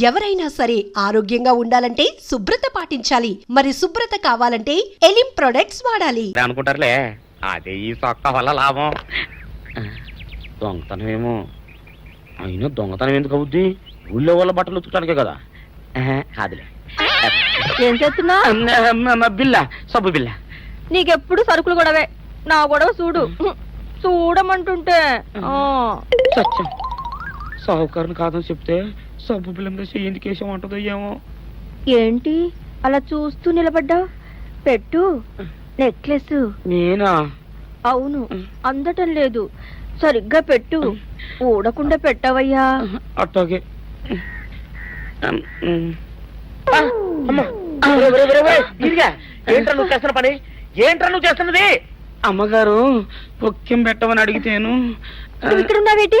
ఎవరైనా సరే ఆరోగ్యంగా ఉండాలంటే శుభ్రత పాటించాలి. మరి శుభ్రత కావాలంటే ఎలిం ప్రొడక్ట్స్ వాడాలి. అనుకుంటారులే. అదే ఈ సొక్క వల్ల లాభం. దొంగతనం ఏమో. అయినా దొంగతనం ఎందుకు అవుద్ది? ఊళ్ళో వాళ్ళ బట్టలు ఉతుకడానికే కదా. కాదులే ఏం చేస్తున్నా బిల్ల సబ్బు బిల్ల. నీకెప్పుడు సరుకులు గొడవే. నా గొడవ చూడు. చూడమంటుంటే. సత్యం సాహుకారుని కాదని చెప్తే సబ్బు బిల్ల మీద చెయ్యి ఎందుకు వేసాం అంటుందో ఏమో. ఏంటి? అలా చూస్తూ నిలబడ్డావు? పెట్టు. నెక్లెస్. నేనా? అవును. అందటం లేదు. సరిగ్గా పెట్టు. ఊడకుండా పెట్టవయ్యా. అట్టాగే ఏంట్రా నువ్వు చేస్తున్న పని? ఏంట్రా నువ్వు చేస్తున్నది? అమ్మగారు పొక్కెం పెట్టమని అడిగితేను ఇక్కడ ఉన్నావేటి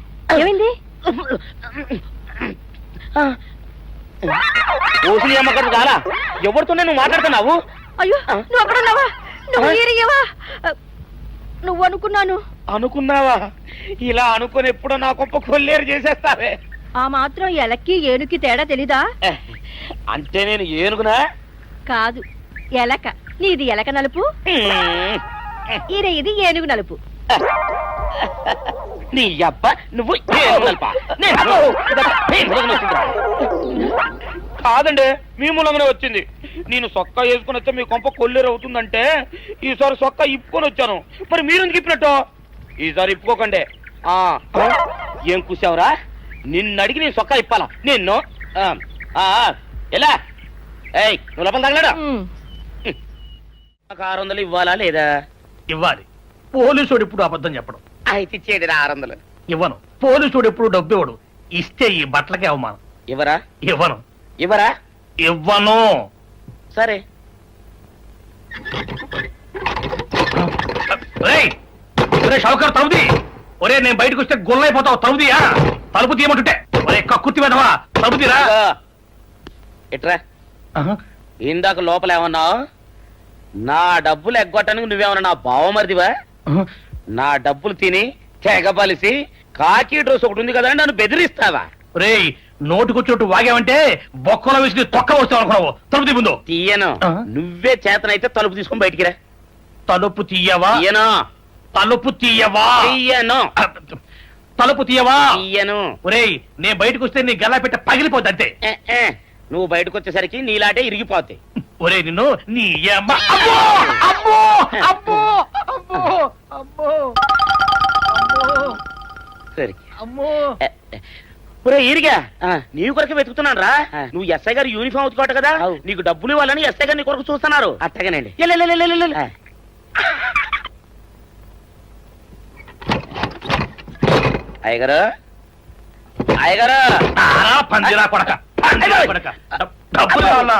ఏమైంది? ఓసిలి అమ్మగారు కాలా ఎవరితోనే నువ్వు మాట్లాడుతున్నావు? అయ్యో నువ్వు అక్కడ ఉన్నావా? నువ్వు నువ్వు అనుకున్నాను. అనుకున్నావా? ఇలా అనుకుని ఎప్పుడో నా గొప్ప కొల్లేరు చేసేస్తావే. ఆ మాత్రం ఎలక్కి ఏనుకి తేడా తెలీదా? అంటే నేను ఏనుగునా? కాదు ఎలక. నీది ఎలక నలుపు. ఈర ఇది ఏనుగు నలుపు. నీ అబ్బ నువ్వు. కాదండి మీ మూలంగానే వచ్చింది. నేను సొక్క వేసుకుని వస్తే మీ కొంప కొల్లేరు అవుతుందంటే ఈసారి సొక్క ఇప్పుకొని వచ్చాను. మరి మీరు ఎందుకు ఇప్పినట్టు? ఈసారి ఇప్పుకోకండి. ఆ ఏం కూసావురా? నిన్ను అడిగి నేను సొక్క ఇప్పాలా? నిన్ను? ఆ, ఆ, ఎలా? ఏయ్ నువ్వు లోపల తగలడా. నాకు ఆరు వందలు ఇవ్వాలా లేదా? ఇవ్వాలి. పోలీసుడు ఇప్పుడు అబద్ధం చెప్పడం. అయితే ఇచ్చేది ఆరు వందలు. ఇవ్వను. పోలీసుడు ఎప్పుడు డబ్బు ఇవ్వడు. ఇస్తే ఈ బట్టలకే అవమానం. ఇవ్వరా? ఇవ్వను. ఇవ్వరా? ఇవ్వను. సరే! ఒరే షౌకర్ తలుపుది ఒరే నేను బయటకు వస్తే గొల్లైపోతావు తలుపుదియా తలుపు తీయమంటుంటే. ఒరే కక్కుర్తి వెదవా తలుపుదిరా ఇదిగో. ఇట్రా. ఇందాక లోపల ఏమన్నావు? నా డబ్బులు ఎగ్గొట్టడానికి నువ్వేమన్నా నా బావమరిదివా? నా డబ్బులు తిని తెగబలిసి కాకి డ్రెస్ ఒకటి ఉంది కదా నన్ను బెదిరిస్తావా? రేయ్ నోటుకొచ్చినట్టు వాగావంటే బొక్కలో వేసి తొక్క వస్తావు అనుకున్నావు. తలుపు ముందు. తీయను. ఆ? నువ్వే చేతనైతే తలుపు తీసుకొని బయటికి రా. తలుపు తీయవా? తీయను. తలుపు తీయవా? తీయను. తలుపు తీయవా? తీయను. ఒరేయ్ నేను బయటకు వస్తే నీ గల్లా పెట్ట పగిలిపోద్ది అంతే. ఏ, ఏ, నువ్వు బయటకు వచ్చేసరికి నీలాటే ఇరిగిపోతాయి ఒరే నిన్ను నీ అమ్మ! సరే. అమ్మో. ఒరే ఈరిగా నీ కొరకు వెతుకుతున్నాను రా. నువ్వు ఎస్ఐ గారు యూనిఫామ్ ఉతుకోట కదా? నీకు డబ్బులు ఇవ్వాలని ఎస్ఐ గారు నీ కొరకు చూస్తున్నారు. అట్టగానండి అయ్యగారు. అయ్యగారు. పందిరా కొడక. డబ్బులు కావాలా?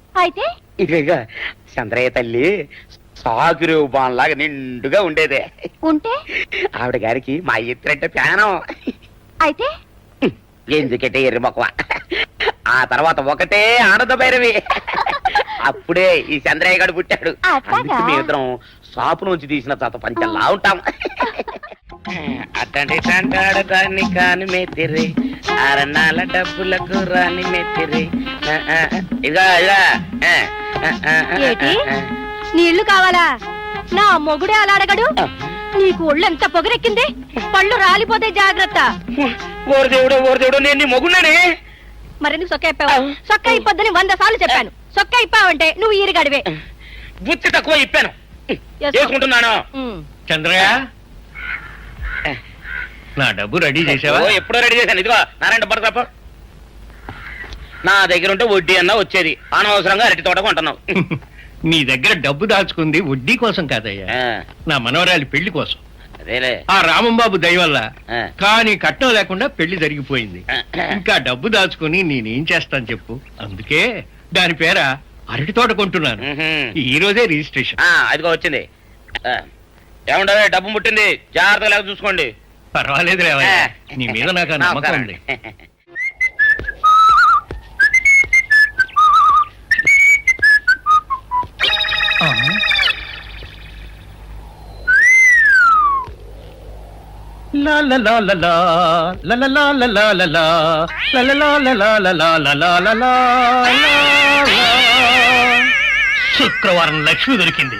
అయితే? ఇక చంద్రయ్య తల్లి సాగురు బాన్లాగా నిండుగా ఉండేదే. ఉంటే? ఆవిడ గారికి మా ఎత్తురంటే ప్యానం అయితే? ఎందుకంటే ఎర్రి మొక్కవ ఆ తర్వాత ఒకటే ఆనంద భైరవి. అప్పుడే ఈ చంద్రయ్య గారు పుట్టాడు? అందుకే మేమిద్దరం షాపు నుంచి తీసిన తాత పంచల్లా ఉంటాం. అట్టండి అంటాడు దాన్ని కాని మెత్తిరి అరణాల డబ్బులకు రాని మెత్తిరి? ఆ, నీళ్ళు కావాలా? నా మొగుడే అలా అడగడు. నీకు ఒళ్ళు ఎంత పొగరెక్కింది? పళ్ళు రాలిపోతే జాగ్రత్త. ఓరి దేవుడు ఓరి దేవుడు నేను నీ మొగున్నానే మరెందుకు సొక్క ఇప్పావు సొక్క ఇప్పొద్దని వంద సార్లు చెప్పాను. సొక్క ఇప్పావంటే నువ్వు ఈరిగడివే. బుద్ధి తక్కువ ఇప్పాను. చేసుకుంటున్నాను. చంద్రయ్య నా డబ్బు రెడీ చేసావా ఓ, ఎప్పుడో రెడీ చేశాను. ఇదిగో నారాయణ డబ్బు తప్ప నా దగ్గర ఉంటే వడ్డీ అన్నా వచ్చేది. అనవసరంగా అరటి తోట కొంటున్నావు. నీ దగ్గర డబ్బు దాచుకుంది వడ్డీ కోసం కాదయ్యా. ఆ, నా మనవరాలి పెళ్ళి కోసం. అదేలే. ఆ రామంబాబు దయ వల్ల ఆ. కానీ కట్నం లేకుండా పెళ్ళి జరిగిపోయింది. ఆ. ఇంకా డబ్బు దాచుకుని నేనేం చేస్తాను చెప్పు. అందుకే దాని పేర అరటి తోట కొంటున్నాను. ఈ రోజే రిజిస్ట్రేషన్. ఆ, అదిగో వచ్చింది. ఏముండదు డబ్బు ముట్టింది. జాగ్రత్తగా లేక చూసుకోండి. పర్వాలేదు రేవయ్య నీ మీద నాకు నమ్మకం ఉంది శుక్రవారం లక్ష్మి దొరికింది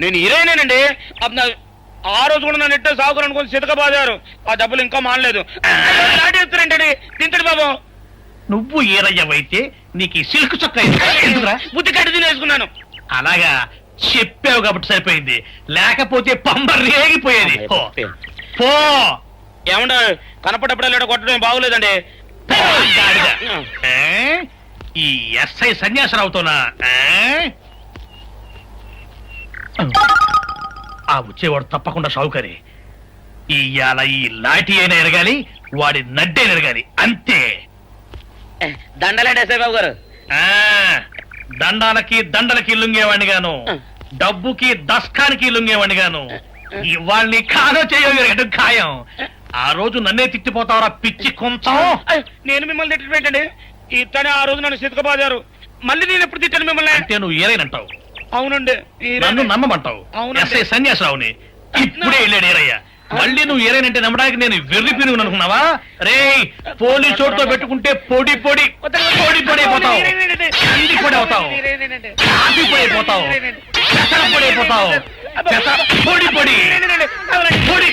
నేను హీరోయినేనండి. ఆ రోజు కూడా నన్ను ఇట్టే సాగురు అనుకుని సితక బాదారు ఆ డబ్బులు ఇంకా మానలేదు. నాటేస్తారంటండి తింటడు బాబు. నువ్వు ఏరయ్యవైతే నీకు ఈ సిల్క్ చొక్క బుద్ధి కట్టి తినేసుకున్నాను. అలాగా చెప్పావు కాబట్టి సరిపోయింది. లేకపోతే పంబ రేగిపోయేది. పో. ఏమండ? కనపడప్పుడే లేడ కొట్టడం బాగోలేదండి? ఈ ఎస్ఐ సన్యాసరావుతోనా? ఆ వచ్చేవాడు తప్పకుండా షౌకరి ఇవాళ ఈ లాఠీ అయినా ఎరగాలి వాడి నడ్డే ఎరగాలి అంతే. దండలేండి బాబు గారు? ఆ దండాలకి దండలకి లొంగేవాడిని గాను డబ్బుకి దస్కానికి లొంగేవాడిని గాను ఇవాళ్ళని కాదో చేయడం ఖాయం. ఆ రోజు నన్నే తిట్టిపోతావరా పిచ్చి కొంచెం? నేను మిమ్మల్ని తిట్టండి ఇతనే ఆ రోజు నన్ను సితక బాదారు మళ్ళీ నేను ఎప్పుడు తిట్టాను మిమ్మల్ని? అంటే నువ్వు ఏరైనంటావు అవునండి. నన్ను నమ్మమంటావు. ఎస్ఐ సన్యాసరావుని. ఇప్పుడే వెళ్ళాడు ఏరయ్య మళ్ళీ నువ్వు ఏరైనంటే నమ్మడానికి నేను వెర్రి పిరుగు అనుకున్నావా? రే పోలీస్ చోటుతో పెట్టుకుంటే పొడి పొడి పొడి పొడి అయిపోతావు పొడి అవుతావు. కాఫీ పొడి అయిపోతావు పొడి అయిపోతావు పొడి పొడి. పొడి?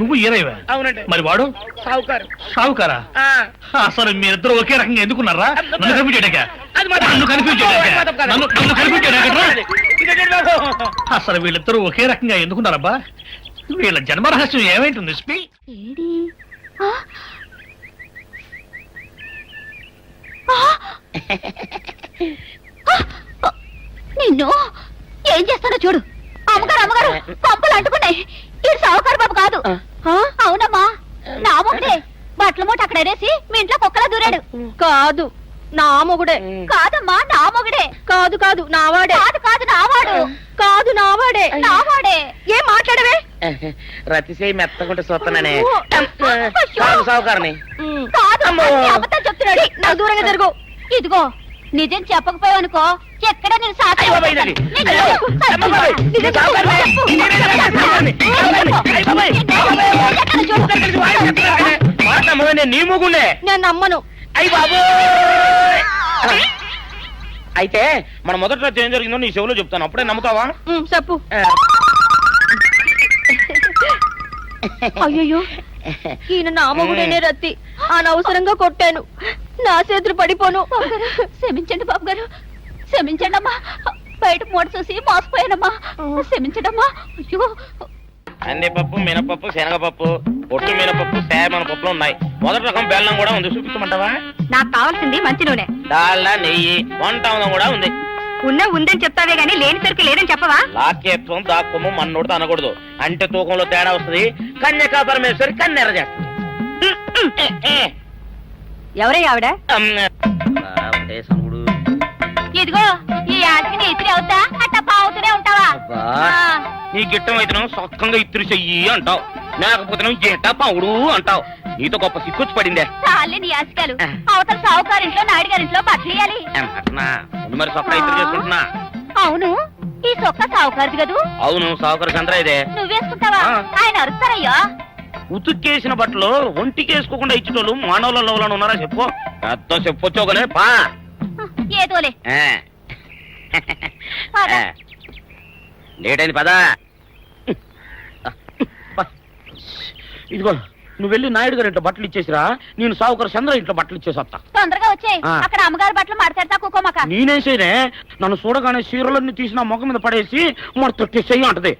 నువ్వు ఈరయ్యవా అవునండి. మరి వాడు? సావుకారు. షావుకారా ఆ, అసలు మీరిద్దరు ఒకే రకంగా ఎందుకున్నారా? నన్ను కన్ఫ్యూజ్ చేయడాక నన్ను చేయడాక. నన్ను నన్ను? అసలు వీళ్ళిద్దరూ ఒకే రకంగా ఎందుకున్నారబ్బా? వీళ్ళ జన్మరహస్యం ఏమైంటుంది స్పీ! నిన్ను? ఏం చేస్తానో చూడు. అమ్మగారు అమ్మగారు పంపులు అంటుకున్నాయి. ఇది సావుకారు బాబు కాదు ఆ? అవునమ్మా నా మొగుడే బట్టల మూట అక్కడ ఎరేసి మీ ఇంట్లో కుక్కలా దూరాడు. కాదు నా మొగుడే. కాదమ్మా నా మొగుడే. కాదు కాదు నావాడే కాదు కాదు నావాడు కాదు నావాడే నావాడే ఏం మాట్లాడవే? రతిసేయి మెత్తకుంటే చూస్తున్నానే ఉమ్. కాదు అమ్మో. అన్ని అబద్ధాలు చెప్తున్నాడు. నాకు దూరంగా జరుగు. ఇదిగో నిజం చెప్పకపోయావనుకో ఎక్కడ నేను సాక్షి నేను నీ మూగుండే నేను నమ్మను. అయ్యి బాబు అయితే మన మొదటి రాత్రి ఏం జరిగిందో నీ చెవులో చెప్తాను. అప్పుడే నమ్ముతావా? ఉమ్, చెప్పు. అయ్యో ఈయన నా మొగుడేనే రత్తి. అనవసరంగా కొట్టాను. నా చేతులు పడిపోను. క్షమించండి బాబు గారు క్షమించండి అమ్మా బయట మూట చూసి మోసపోయానమ్మా. క్షమించడమ్మా. అయ్యో. కందిపప్పు మినపప్పు శనగపప్పు పొట్టు మినపప్పు సేమన పప్పులు ఉన్నాయి. మొదటి రకం బెల్లం కూడా ఉంది. చూపించమంటావా? నాకు కావాల్సింది మంచి నూనె. డాల్డా నెయ్యి వంట కూడా ఉంది. ఉన్న ఉందని చెప్తావే గానీ లేని సరికి లేదని చెప్పవా? లాక్యత్వం దాక్కుము మన్నోడితో అనకూడదు. అంటే తూకంలో తేడా వస్తుంది. కన్యకా పరమేశ్వరి కన్నెర చేస్తుంది. ఎవరే ఆవిడ. ఇదిగో ఈ ఆటకి ఇతిరి అవుతా? అట్ట పావుతూనే ఉంటావా? నీ గిట్టం అయితే సొక్కంగా ఇత్తురు చెయ్యి అంటావు. లేకపోతే జేట పావుడు అంటావు. నీతో గొప్ప సిక్కొచ్చి పడిందే. చాలే నీ ఆశకాలు అవతల సావుకారింట్లో నాయుడు గారింట్లో మరి సొక్క ఇత్తురు చేసుకుంటున్నా. అవును ఈ సొక్క సావుకారిది కదూ? అవును సావుకర చంద్ర ఇదే. నువ్వేసుకుంటావా. ఆయన అరుస్తారయ్యో. ఉతుక్కేసిన బట్టలు ఒంటికి వేసుకోకుండా ఇచ్చేటోళ్ళు మానవులలో ఉన్నారా చెప్పు. పెద్ద చెప్పొచ్చోగలే పా. ఏదోలే. లేట్ అయింది పదా ఇదిగో నువ్వు వెళ్ళి నాయుడు గారి ఇంట్లో బట్టలు ఇచ్చేసిరా. నేను సావుకర్ చంద్ర ఇంట్లో బట్టలు ఇచ్చేసి వస్తా. తొందరగా వచ్చే ఆ. అక్కడ అమ్మగారి బట్టలు మాడతాడతా కుకోమక నేనేం చేయనే? నన్ను చూడగానే చీరలన్నీ తీసి నా ముఖం మీద పడేసి మరి తొట్టేసేయి అంటది.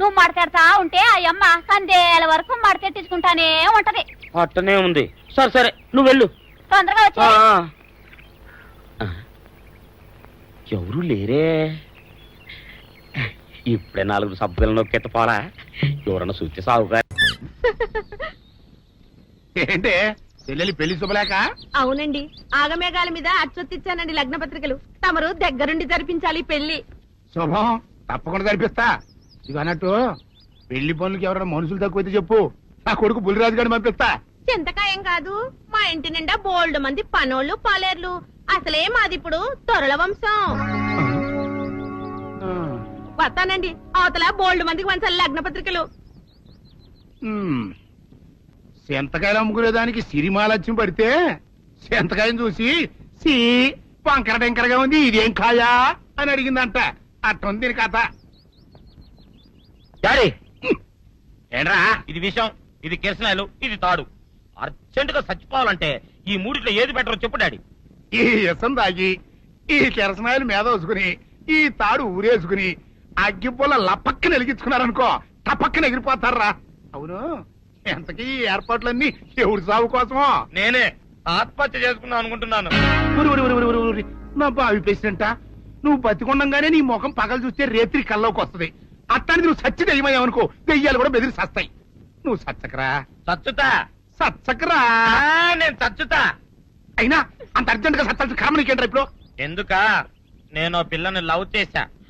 నువ్వు మాడతాడతా ఉంటే ఆ అమ్మ కందేల వరకు మడతెట్టించుకుంటానే ఉంటది. అట్టనే ఉంది. సరే సరే నువ్వు వెళ్ళు. తొందరగా ఆ, వచ్చే ఆ. ఎవరు లేరే? ఇప్పుడే నాలుగు సభ్యులు నొక్కెత్త పోరా. ఎవరన్నా చూస్తే సాగుగా ఏంటే? చెల్లెలి పెళ్ళి శుభలేక అవునండి. ఆగమేఘాల మీద అచ్చొత్తిచ్చానండి లగ్న పత్రికలు తమరు దగ్గరుండి జరిపించాలి పెళ్ళి. శుభం. తప్పకుండా జరిపిస్తా. ఇక అన్నట్టు పెళ్ళి పనులకి ఎవరైనా మనుషులు తక్కువైతే చెప్పు. నా కొడుకు బుల్లిరాజు గారిని పంపిస్తా. చింతకాయం కాదు మా ఇంటి నిండా బోల్డ్ మంది పనోళ్ళు పాలేర్లు. అసలే మాది ఇప్పుడు తొరల వంశం. వస్తానండి. అవతల బోల్డ్ మందికి వంచాలి లగ్న పత్రికలు. సెంతకాయలు అమ్ముకునే దానికి సిరిమాలత్యం పడితే సెంతకాయని చూసి సి వంకర టెంకరగా ఉంది ఇదేం కాయా? అని అడిగిందంట. అట్టుంది దీని కథ. డాడీ ఏంట్రా? ఇది విషం ఇది కిరసనాయలు ఇది తాడు. అర్జెంట్గా చచ్చిపోవాలంటే ఈ మూడిట్లో ఏది బెటర్ చెప్పు డాడీ. ఈ ఇసం తాగి ఈ కెరసనాయలు మీద వేసుకుని ఈ తాడు ఊరేసుకుని అగ్గిపుల్ల లపక్కన వెలిగించుకున్నారనుకో టపక్కన ఎగిరిపోతారా? అవును. ఎంతకీ ఏర్పాట్లన్నీ ఎవరి సాగు కోసమో? నేనే ఆత్మహత్య చేసుకుందాం అనుకుంటున్నాను. ఉరి, ఉరి, ఉరి, ఉరి, ఉరి, ఉరి. నా బావి పేసినంట నువ్వు బతికొండంగానే నీ ముఖం పగలు చూస్తే రేత్రి కల్లోకి వస్తది. అట్టానికి నువ్వు సచ్చి దెయ్యమయ్యావనుకో దెయ్యాలు కూడా బెదిరి సస్తాయి. నువ్వు సచ్చకరా? చచ్చుతా సచ్చకరా? ఆ, నేను చచ్చుతా అయినా అంత అర్జెంట్గా సత్తాల్సిన కర్మ నీకేంట్రా ఇప్పుడు? ఎందుక? నేను పిల్లని లవ్ చేశా.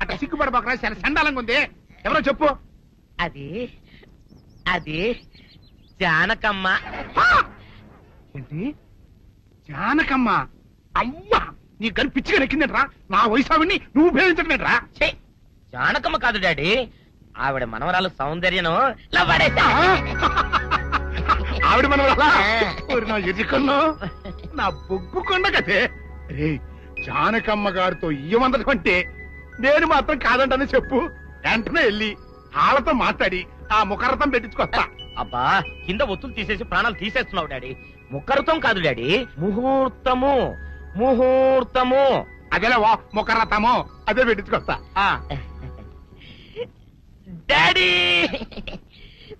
అట్లా సిగ్గుపడబాకరా చాలా సండాలంగా ఉంది. ఎవరో చెప్పు. అది అది జానకమ్మ. ఏంటి? జానకమ్మ? అమ్మా నీ గని పిచ్చిగా నెక్కిందంట్రా? నా వయసు ఆవిడ్ని నువ్వు ఛీ, జానకమ్మ కాదు డాడీ. ఆవిడ మనవరాలు సౌందర్యను. ఆవిడ మన వల్ల ఆ. ఓరి నా నా బొగ్గు కొండ కదే రే జానకమ్మ గారితో ఇయ్యమందడం అంటే నేను మాత్రం కాదంటని చెప్పు. వెంటనే వెళ్ళి వాళ్ళతో మాట్లాడి ఆ ముఖరథం పెట్టించుకొస్తా. అబ్బా కింద ఒత్తులు తీసేసి ప్రాణాలు తీసేస్తున్నావు డాడీ. ముఖరుతం కాదు డాడీ. ముహూర్తము ముహూర్తము. అదేలే వా ముఖరథము అదే పెట్టించుకొస్తా. ఆ. డాడీ!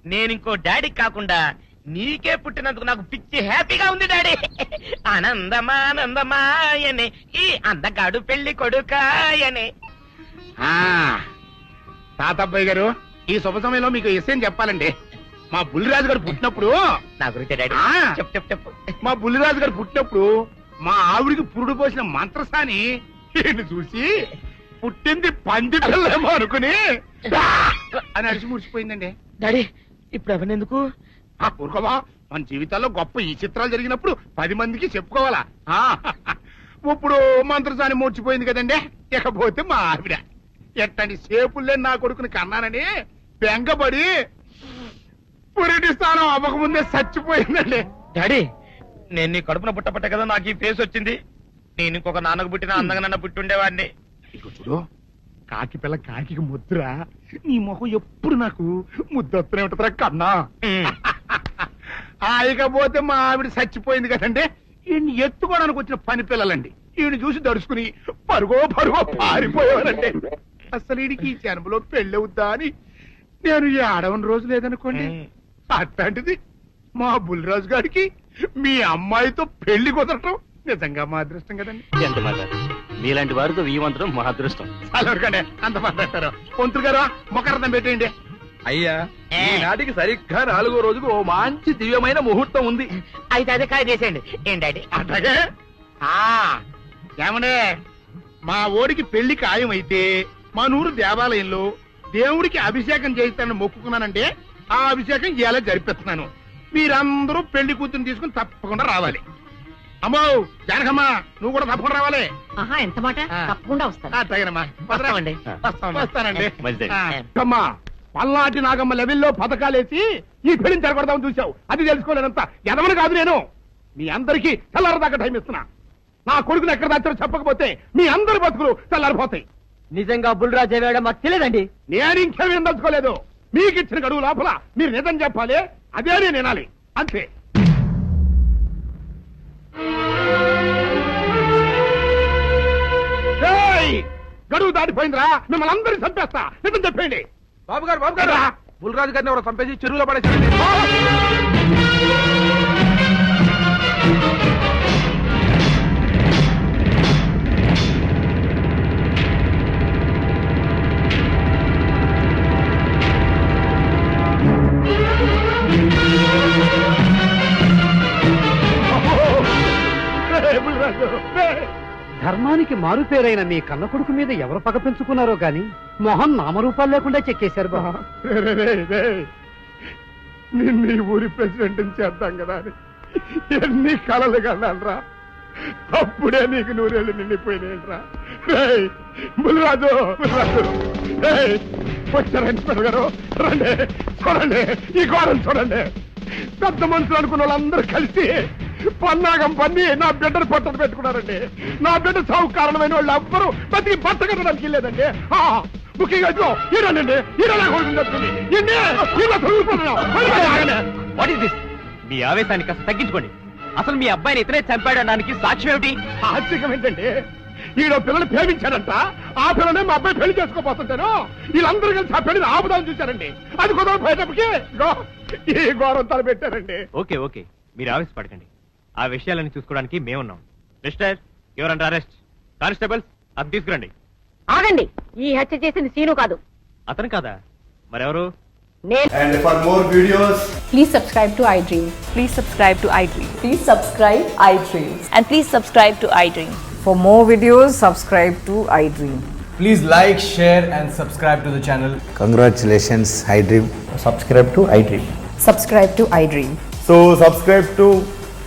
నేను ఇంకో డాడీ కాకుండా నీకే పుట్టినందుకు నాకు పిచ్చి హ్యాపీగా ఉంది డాడీ. ఆనందమానందమాయనే ఈ అందగాడు పెళ్ళి కొడుకాయనే. ఆ తాతబ్బాయి గారు ఈ శుభ సమయంలో మీకు విషయం చెప్పాలండి. మా బుల్లిరాజు గారు పుట్టినప్పుడు నా గురించి డాడీ. ఆ. చెప్పు చెప్పు చెప్పు. మా బుల్లిరాజు గారు పుట్టినప్పుడు మా ఆవిడికి పురుడు పోసిన మంత్రసాని ఈయన్ని చూసి పుట్టింది పంది పిల్లేమో అనుకుని! అని అరిచి ముడిచిపోయిందండి డాడీ ఇప్పుడు ఎవరినెందుకు ఆ ఊరుకోవా? మన జీవితాల్లో గొప్ప ఈ చిత్రాలు జరిగినప్పుడు పది మందికి చెప్పుకోవాలా? ఇప్పుడు మంత్రసాని మూర్చిపోయింది కదండి. ఇకపోతే మా ఆవిడ. ఎట్టండి సేపుల్లే నా కొడుకుని కన్నానని బెంగపడి పురిటి స్థానం అవ్వకముందే చచ్చిపోయిందండి. డాడీ నేను నీ కడుపున పుట్టపట్ట కదా నాకు ఈ ఫేస్ వచ్చింది. నేను ఇంకొక నాన్నకు పుట్టిన అందంగా నన్ను పుట్టుండేవాడిని. ఇదిగో చూడు కాకి పిల్ల కాకి ముద్దురా. నీ మొహం ఎప్పుడు నాకు ముద్దొత్తనే ఉంటుందిరా కన్నా. ఆ ఇకపోతే మా ఆవిడ చచ్చిపోయింది కదండి. ఈయన్ని ఎత్తుకోవడానికి వచ్చిన పని పిల్లలండి. ఈయన చూసి దడుచుకుని పరుగో పరుగో పారిపోయేవారండి. అసలు ఈడికి ఈ జన్మలో పెళ్ళవుద్దా అని నేను ఈ ఆడవని రోజు లేదనుకోండి. అట్లాంటిది మా బుల్లిరాజు గారికి మీ అమ్మాయితో పెళ్ళి కుదరటం నిజంగా మా అదృష్టం కదండి. ఎంత మాట? మీలాంటి వారితో వీయమంతరం మా అదృష్టం. అంత మాట్లాడతారు. పొంతులు గారు మొకరదం పెట్టేయండి. అయ్యా. ఈనాటికి సరిగ్గా నాలుగో రోజుకు ఓ మంచి దివ్యమైన ముహూర్తం ఉంది. అయితే అదే కాయ చేసేయండి. ఏం డాడీ? అట్లాగే? ఆ ఏమండే? మా ఓడికి పెళ్ళి ఖాయం అయితే మా నూరు దేవాలయంలో దేవుడికి అభిషేకం చేయిస్తానని మొక్కుకున్నానంటే ఆ అభిషేకం ఇలా జరిపిస్తున్నాను. మీరందరూ పెళ్ళి కూతురు తీసుకుని తప్పకుండా రావాలి. అమ్మో జానకమ్మ నువ్వు కూడా తప్పకుండా రావాలి. ఎంత మాట. తప్పకుండా వస్తాను. వస్తానండి. ఆ, అమ్మా పల్నాటి నాగమ్మ లెవెల్లో పథకాలేసి ఈ పెళ్ళిని జరగొడదామని చూసావు అది తెలుసుకోలేనంత ఎదవని కాదు నేను. మీ అందరికీ తెల్లారదాకా టైం ఇస్తున్నా. నా కొడుకుని ఎక్కడ దాచారో చెప్పకపోతే మీ అందరి బతుకులు తెల్లారిపోతాయి. నిజంగా బుల్రాజ్ వేయడం మాకు తెలియదండి. నేను ఇంకేమీ దలుచుకోలేదు మీకు ఇచ్చిన గడువు లోపల మీరు నిజం చెప్పాలి అదే నేను వినాలి. అంతే! గడువు దాటిపోయిందిరా. మిమ్మల్ని అందరినీ చంపేస్తా. నిజం చెప్పండి బాబు గారు బాబు గారు. బుల్రాజు గారిని ఎవరో చంపేసి చెరువులో పడేసి ధర్మానికి మారుపేరైన మీ కన్న కొడుకు మీద ఎవరు పగ పెంచుకున్నారో గాని మొహం నామరూపాలు లేకుండా చెక్కేశారు బాబా. నిన్ను ఈ ఊరి ప్రెసిడెంట్ చేద్దాం కదా అని. ఎన్ని కలలు కన్నానరా అప్పుడే నీకు నూరేళ్ళు నిండిపోయినాయంట్రా రేయ్ బుల్రాజు బుల్రాజు రేయ్ రండి చూడండి ఈ ఘోరం చూడండి. పెద్ద మనుషులు అనుకున్న వాళ్ళందరూ కలిసి పన్నాగం పన్ని నా బిడ్డను పట్టలు పెట్టుకున్నారండి. నా బిడ్డ సాగు కారణమైన వాళ్ళు ఎవ్వరూ బతికి బట్ట కట్టడానికి లేదండి ముఖ్యంగా ఇదిగో. వాట్ దిస్ మీ ఆవేశాన్ని కాస్త తగ్గించుకోండి. అసలు మీ అబ్బాయిని ఇతనే చంపాడడానికి సాక్ష్యం ఏమిటి? ఆశ్చర్యం ఏంటండి? ఈడ పిల్లలు ప్రేమించాడంట ఆ పిల్లనే మా అబ్బాయి పెళ్ళి చేసుకోబోతుంటాను. వీళ్ళందరూ కలిసి ఆ పెళ్ళిని ఆపుదాన్ని చూశారండి. అది కుదరపోయేటప్పటికి ఈ ఘోరం తలపెట్టారండి ఓకే ఓకే మీరు ఆవేశపడకండి. ఆ విషయాలను చూసుకోవడానికి మేమున్నాం మిస్టర్ ఎవరంటే అరెస్ట్ కానిస్టేబుల్స్ అది తీసుకురండి ఆగండి ఈ హత్య చేసింది సీను కాదు అతను కాదా మరెవరు And for more videos, Please subscribe to iDream. Please subscribe to iDream. Please subscribe iDream. And please subscribe to iDream. For more videos, subscribe to iDream. Please like, share, and subscribe to the channel. Congratulations, I Dream. Subscribe to iDream. Subscribe to iDream. So, subscribe to iDream.